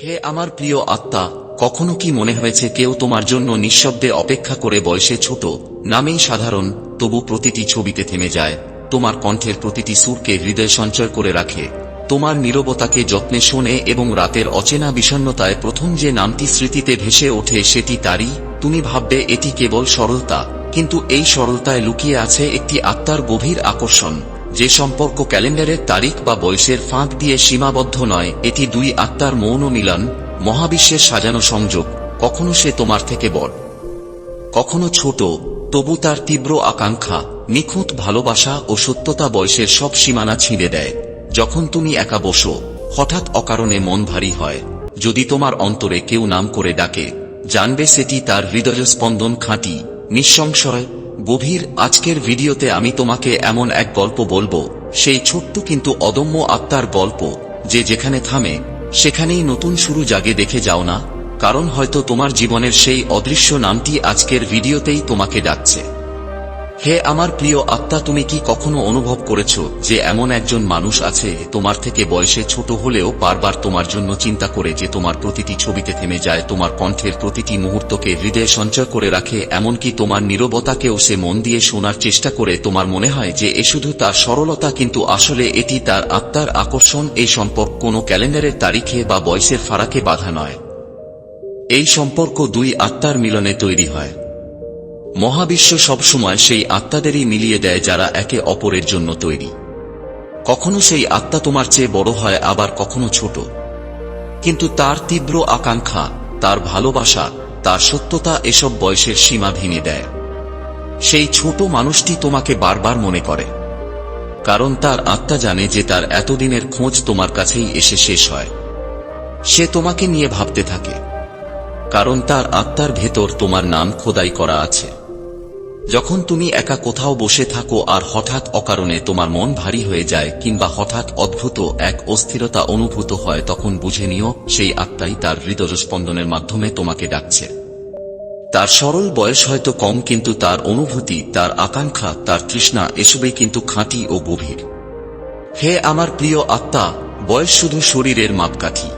হে আমার প্রিয় আত্মা, কখনো কি মনে হয়েছে কেউ তোমার জন্য নিঃশব্দে অপেক্ষা করে বয়সে ছোট? নামেই সাধারণ, তবু প্রতিটি ছবিতে থেমে যায়। তোমার কণ্ঠের প্রতিটি সুরকে হৃদয় সঞ্চয় করে রাখে। তোমার নীরবতাকে যত্নে শোনে এবং রাতের অচেনা বিষণ্ণতায় প্রথম যে নামটি স্মৃতিতে ভেসে ওঠে সেটি তারই। তুমি ভাববে এটি কেবল সরলতা, কিন্তু এই সরলতায় লুকিয়ে আছে একটি আত্মার গভীর আকর্ষণ। যে সম্পর্ক ক্যালেন্ডারের তারিখ বা বয়সের ফাঁক দিয়ে সীমাবদ্ধ নয়, এটি দুই আত্মার মৌন মিলন, মহাবিশ্বের সাজানো সংযোগ, কখনো সে তোমার থেকে বড়, কখনো ছোট, তবু তার তীব্র আকাঙ্ক্ষা, নিখুঁত ভালোবাসা ও সত্যতা বয়সের সব সীমানা ছিঁড়ে দেয়। যখন তুমি একা বসো, হঠাৎ অকারণে মন ভারী হয়। যদি তোমার অন্তরে কেউ নাম করে ডাকে, জানবে সেটি তার হৃদয় স্পন্দন খাঁটি, নিঃসংশয় গভীর আজকের ভিডিওতে আমি তোমাকে এমন এক গল্প বলব, সেই ছোট্ট কিন্তু অদম্য আত্মার গল্প, যে যেখানে থামে, সেখানেই নতুন শুরু জাগে দেখে যাও না, কারণ হয়তো তোমার জীবনের সেই অদৃশ্য নামটি আজকের ভিডিওতেই তোমাকে ডাকছে। হে আমার প্রিয় আত্মা, তুমি কি কখনো অনুভব করেছ যে এমন একজন মানুষ আছে তোমার থেকে বয়সে ছোট হলেও বারবার তোমার জন্য চিন্তা করে যে তোমার প্রতিটি ছবিতে থেমে যায়, তোমার কণ্ঠের প্রতিটি মুহূর্তকে হৃদয়ে সঞ্চয় করে রাখে, এমনকি তোমার নীরবতাকেও সে মন দিয়ে শোনার চেষ্টা করে, তোমার মনে হয় যে এ শুধু তার সরলতা, কিন্তু আসলে এটি তার আত্মার আকর্ষণ, এই সম্পর্ক কোনো ক্যালেন্ডারের তারিখে বা বয়সের ফারাকে বাধা নয়। এই সম্পর্ক দুই আত্মার মিলনে তৈরি হয়। মহাবিশ্ব সবসময় সেই আত্মাদেরই মিলিয়ে দেয় যারা একে অপরের জন্য তৈরি। কখনো সেই আত্মা তোমার চেয়ে বড় হয়, আবার কখনো ছোট। কিন্তু তার তীব্র আকাঙ্ক্ষা, তার ভালোবাসা, তার সত্যতা এসব বয়সের সীমা ভেঙে দেয়। সেই ছোট মানুষটি তোমাকে বারবার মনে করে। কারণ তার আত্মা জানে যে তার এতদিনের খোঁজ তোমার কাছেই এসে শেষ হয়। সে তোমাকে নিয়ে ভাবতে থাকে। কারণ তার আত্মার ভেতর তোমার নাম খোদাই করা আছে। যখন তুমি একা কোথাও বসে থাকো আর হঠাৎ অকারণে তোমার মন ভারী হয়ে যায় কিংবা হঠাৎ অদ্ভুত এক অস্থিরতা অনুভূত হয়, তখন বুঝে নিও সেই আত্মাই তার হৃদয়স্পন্দনের মাধ্যমে তোমাকে ডাকছে। তার সরল বয়স হয়তো কম, কিন্তু তার অনুভূতি, তার আকাঙ্ক্ষা, তার তৃষ্ণা এসবই কিন্তু খাঁটি ও গভীর। হে আমার প্রিয় আত্মা, বয়স শুধু শরীরের মাপকাঠি।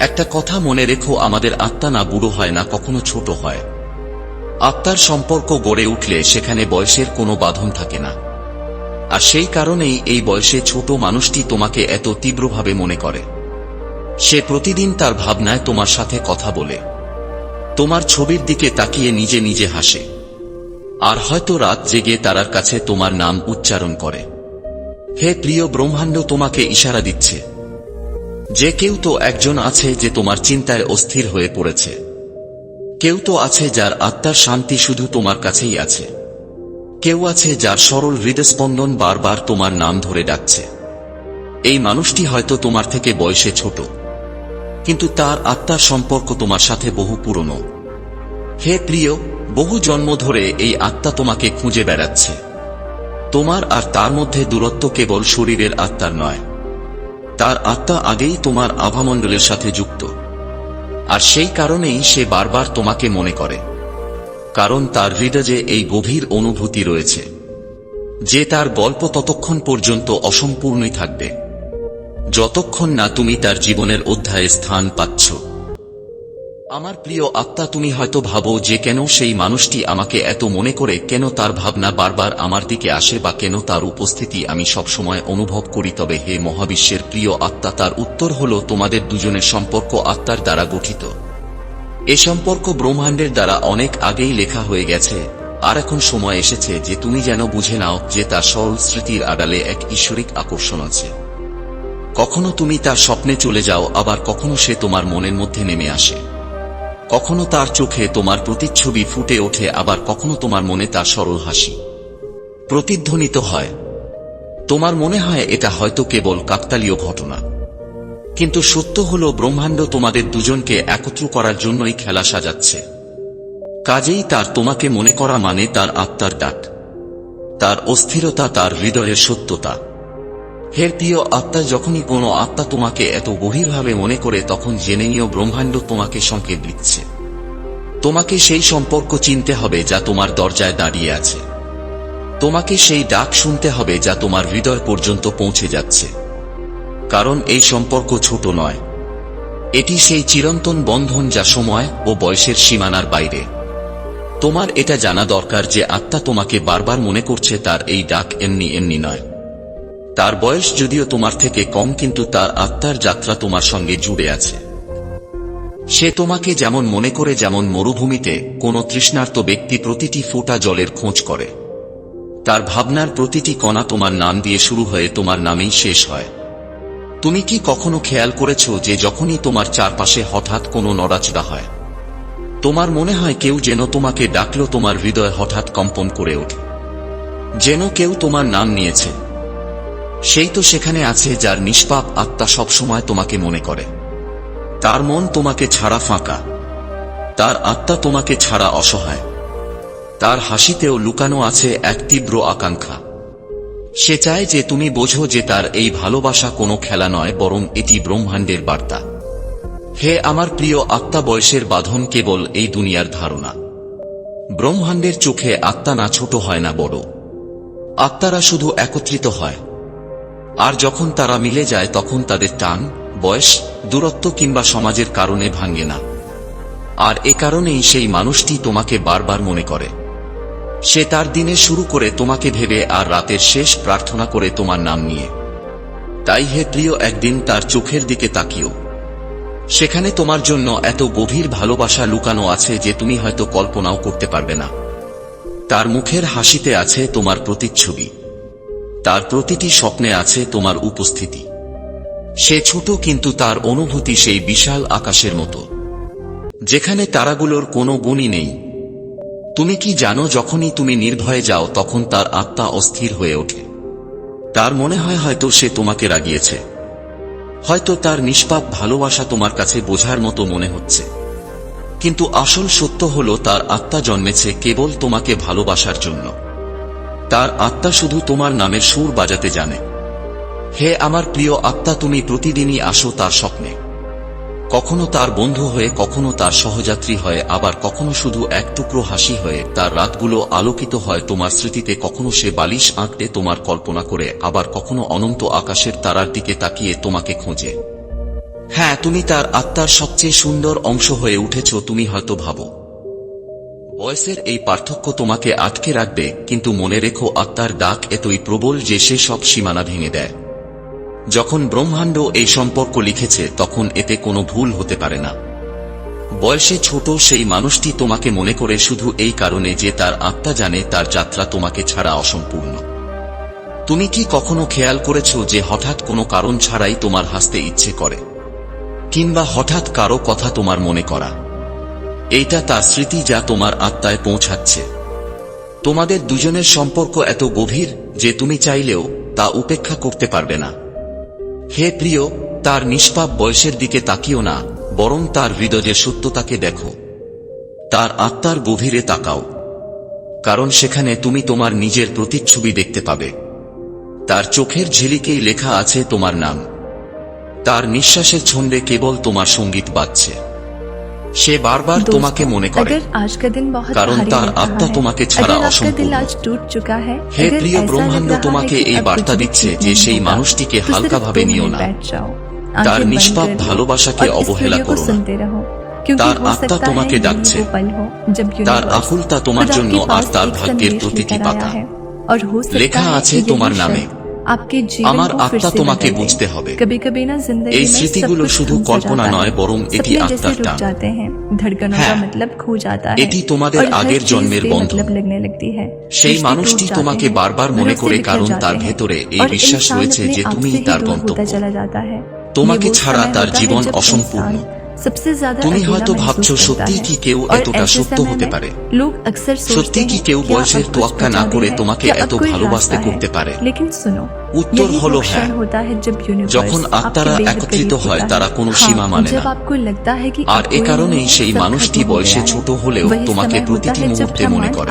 একটা কথা মনে রেখো, আমাদের আত্মা না বুড়ো হয়, না কখনো ছোট হয়। আত্মার সম্পর্ক গড়ে উঠলে সেখানে বয়সের কোনো বাঁধন থাকে না। আর সেই কারণেই এই বয়সে ছোট মানুষটি তোমাকে এত তীব্রভাবে মনে করে। সে প্রতিদিন তার ভাবনায় তোমার সাথে কথা বলে। তোমার ছবির দিকে তাকিয়ে নিজে নিজে হাসে। আর হয়তো রাত জেগে তারার কাছে তোমার নাম উচ্চারণ করে। হে প্রিয় ব্রহ্মাণ্ড তোমাকে ইশারা দিচ্ছে। যে কেউ তো একজন আছে যে তোমার চিন্তায় অস্থির হয়ে পড়েছে। কেউ তো আছে যার আত্মার শান্তি শুধু তোমার কাছেই আছে। কেউ আছে যার সরল হৃদস্পন্দন বারবার তোমার নাম ধরে ডাকছে। এই মানুষটি হয়তো তোমার থেকে বয়সে ছোট। কিন্তু তার আত্মার সম্পর্ক তোমার সাথে বহু পুরনো। হে প্রিয়, বহু জন্ম ধরে এই আত্মা তোমাকে খুঁজে বেড়াচ্ছে। তোমার আর তার মধ্যে দূরত্ব কেবল শরীরের আত্মার নয়। তার আত্মা আগেই তোমার আভামণ্ডলের সাথে যুক্ত। আর সেই কারণেই সে বারবার তোমাকে মনে করে। কারণ তার হৃদয়ে এই গভীর অনুভূতি রয়েছে, যে তার গল্প ততক্ষণ পর্যন্ত অসম্পূর্ণই থাকবে। যতক্ষণ না তুমি তার জীবনের অধ্যায়ে স্থান পাচ্ছ। আমার প্রিয় আত্মা, তুমি হয়তো ভাবো যে কেন সেই মানুষটি আমাকে এত মনে করে, কেন তার ভাবনা বারবার আমার দিকে আসে বা কেন তার উপস্থিতি আমি সবসময় অনুভব করি। তবে হে মহাবিশ্বের প্রিয় আত্মা, তার উত্তর হল তোমাদের দুজনের সম্পর্ক আত্মার দ্বারা গঠিত। এ সম্পর্ক ব্রহ্মাণ্ডের দ্বারা অনেক আগেই লেখা হয়ে গেছে। আর এখন সময় এসেছে যে তুমি যেন বুঝে নাও যে তার সরল স্মৃতির আড়ালে এক ঈশ্বরিক আকর্ষণ আছে। কখনো তুমি তার স্বপ্নে চলে যাও, আবার কখনো সে তোমার মনের মধ্যে নেমে আসে। কখনো তার চোখে তোমার প্রতিচ্ছবি ফুটে ওঠে, আবার কখনো তোমার মনে তার সরল হাসি। প্রতিধ্বনিত হয়। তোমার মনে হয় এটা হয়তো কেবল কাকতালীয় ঘটনা। কিন্তু সত্য হল, ব্রহ্মাণ্ড তোমাদের দুজনকে একত্র করার জন্যই খেলা সাজাচ্ছে। কাজেই তার তোমাকে মনে করা মানে তার আত্মার ডাক তার অস্থিরতা, তার হৃদয়ের সত্যতা। হে প্রিয় আত্মা, যখনই কোনো আত্মা তোমাকে এত গভীরভাবে মনে করে, তখন জেনে নিও ব্রহ্মাণ্ড তোমাকে সংকেত দিচ্ছে। তোমাকে সেই সম্পর্ক চিনতে হবে যা তোমার দরজায় দাঁড়িয়ে আছে। তোমাকে সেই ডাক শুনতে হবে যা তোমার হৃদয় পর্যন্ত পৌঁছে যাচ্ছে। কারণ এই সম্পর্ক ছোট নয়। এটি সেই চিরন্তন বন্ধন যা সময় ও বয়সের সীমানার বাইরে। তোমার এটা জানা দরকার যে আত্মা তোমাকে বারবার মনে করছে, তার এই ডাক এমনি এমনি নয়। তার বয়স যদিও তোমার থেকে কম, কিন্তু তার আত্মার যাত্রা তোমার সঙ্গে জুড়ে আছে। সে তোমাকে যেমন মনে করে, যেমন মরুভূমিতে কোনো তৃষ্ণার্ত ব্যক্তি প্রতিটি ফোঁটা জলের খোঁজ করে। তার ভাবনার প্রতিটি কণা তোমার নাম দিয়ে শুরু হয়ে তোমার নামেই শেষ হয়। তুমি কি কখনো খেয়াল করেছ যে যখনই তোমার চারপাশে হঠাৎ কোনো নড়াচড়া হয়, তোমার মনে হয় কেউ যেন তোমাকে ডাকলো, তোমার হৃদয় হঠাৎ কম্পন করে ওঠে। যেন কেউ তোমার নাম নিয়েছে। সেই তো সেখানে আছে যার নিষ্পাপ আত্মা সবসময় তোমাকে মনে করে। তার মন তোমাকে ছাড়া ফাঁকা। তার আত্মা তোমাকে ছাড়া অসহায়। তার হাসিতেও লুকানো আছে এক তীব্র আকাঙ্ক্ষা। সে চায় যে তুমি বোঝো যে তার এই ভালোবাসা কোনো খেলা নয়, বরং এটি ব্রহ্মাণ্ডের বার্তা। হে আমার প্রিয় আত্মা, বয়সের বাঁধন কেবল এই দুনিয়ার ধারণা। ব্রহ্মাণ্ডের চোখে আত্মা না ছোট হয় না বড়। আত্মারা শুধু একত্রিত হয়। আর যখন তারা মিলে যায়, তখন তাদের টান, বয়স, দূরত্ব কিংবা সমাজের কারণে ভাঙ্গে না। আর এ কারণেই সেই মানুষটি তোমাকে বারবার মনে করে। সে তার দিনে শুরু করে তোমাকে ভেবে আর রাতের শেষ প্রার্থনা করে তোমার নাম নিয়ে। তাই হে প্রিয়, একদিন তার চোখের দিকে তাকিও। সেখানে তোমার জন্য এত গভীর ভালোবাসা লুকানো আছে যে তুমি হয়তো কল্পনাও করতে পারবে না। তার মুখের হাসিতে আছে তোমার প্রতিচ্ছবি। তার প্রতিটি স্বপ্নে আছে তোমার উপস্থিতি। সে ছোট কিন্তু তার অনুভূতি সেই বিশাল আকাশের মতো। যেখানে তারাগুলোর কোনো গুণই নেই। তুমি কি জানো, যখনই তুমি নির্ভয়ে যাও, তখন তার আত্মা অস্থির হয়ে ওঠে। তার মনে হয় হয়তো সে তোমাকে রাগিয়েছে। হয়তো তার নিষ্পাপ ভালোবাসা তোমার কাছে বোঝার মতো মনে হচ্ছে। কিন্তু আসল সত্য হল, তার আত্মা জন্মেছে কেবল তোমাকে ভালোবাসার জন্য। তার আত্মা শুধু তোমার নামের সুর বাজাতে জানে। হে আমার প্রিয় আত্মা, তুমি প্রতিদিনই আসো তার স্বপ্নে। কখনো তার বন্ধু হয়ে, কখনো তার সহযাত্রী হয়ে, আবার কখনো শুধু এক টুকরো হাসি হয়ে, তার রাতগুলো আলোকিত হয় তোমার স্মৃতিতে, কখনো সে বালিশ আঁকড়ে তোমার কল্পনা করে, আবার কখনো অনন্ত আকাশের তারার দিকে তাকিয়ে তোমাকে খোঁজে। হ্যাঁ তুমি তার আত্মার সবচেয়ে সুন্দর অংশ হয়ে উঠেছ, তুমি হয়তো ভাবো। বয়সের এই পার্থক্য তোমাকে আটকে রাখবে, কিন্তু মনে রেখো আত্মার ডাক এতই প্রবল যে সে সব সীমানা ভেঙে দেয়। যখন ব্রহ্মাণ্ড এই সম্পর্ক লিখেছে, তখন এতে কোনো ভুল হতে পারে না। বয়সে ছোট সেই মানুষটি তোমাকে মনে করে শুধু এই কারণে যে তার আত্মা জানে তার যাত্রা তোমাকে ছাড়া অসম্পূর্ণ। তুমি কি কখনো খেয়াল করেছ যে হঠাৎ কোনো কারণ ছাড়াই তোমার হাসতে ইচ্ছে করে? কিংবা হঠাৎ কারও কথা তোমার মনে করা? এইটা তার স্মৃতি যা তোমার আত্মায় পৌঁছাচ্ছে। তোমাদের দুজনের সম্পর্ক এত গভীর যে তুমি চাইলেও তা উপেক্ষা করতে পারবে না। হে প্রিয়, তার নিষ্পাপ বয়সের দিকে তাকিও না, বরং তার হৃদয়ের সত্যতাকে দেখো। তার আত্মার গভীরে তাকাও। কারণ সেখানে তুমি তোমার নিজের প্রতিচ্ছবি দেখতে পাবে। তার চোখের ঝিলিকেই লেখা আছে তোমার নাম। তার নিঃশ্বাসের ছন্দে কেবল তোমার সংগীত বাজছে। সে বারবার তোমাকে মনে করে। কারণ তার আত্মা তোমাকে ছাড়া অসম্পূর্ণ হে প্রিয় ব্রহ্মাণ্ড তোমাকে এই বার্তা দিচ্ছে যে সেই মানুষটিকে হালকাভাবে নিও না। তার নিষ্পাপ ভালোবাসাকে অবহেলা করো তার আত্মা তোমাকে ডাকছে। তার আকুলতা তোমার জন্য আর তার ভাগ্যের প্রতিটি পাতা। লেখা আছে তোমার নামে। আমার আত্মা তোমাকে বুঝতে হবে। এই স্মৃতিগুলো শুধু কল্পনা নয় বরং এটি আত্মার টান। হ্যাঁ, এটি তোমাদের আগের জন্মের সেই মানুষটি তোমাকে বারবার মনে করে কারণ তার ভেতরে এই বিশ্বাস রয়েছে যে তুমি তার গন্তব্য। তোমাকে ছাড়া তার জীবন অসম্পূর্ণ। তুমি হয়তো ভাবছ সত্যি কি কেউ এতটা সত্য হতে পারে? সত্যি কি কেউ বয়সের তোয়াক্কা না করে তোমাকে এত ভালোবাসতে করতে পারে? উত্তর হলো হ্যাঁ। যখন আত্মারা একত্রিত হয় তারা কোনো সীমা মানে না। আর এ কারণেই সেই মানুষটি বয়সে ছোট হলেও তোমাকে প্রতিটি মুহূর্তে মনে করে।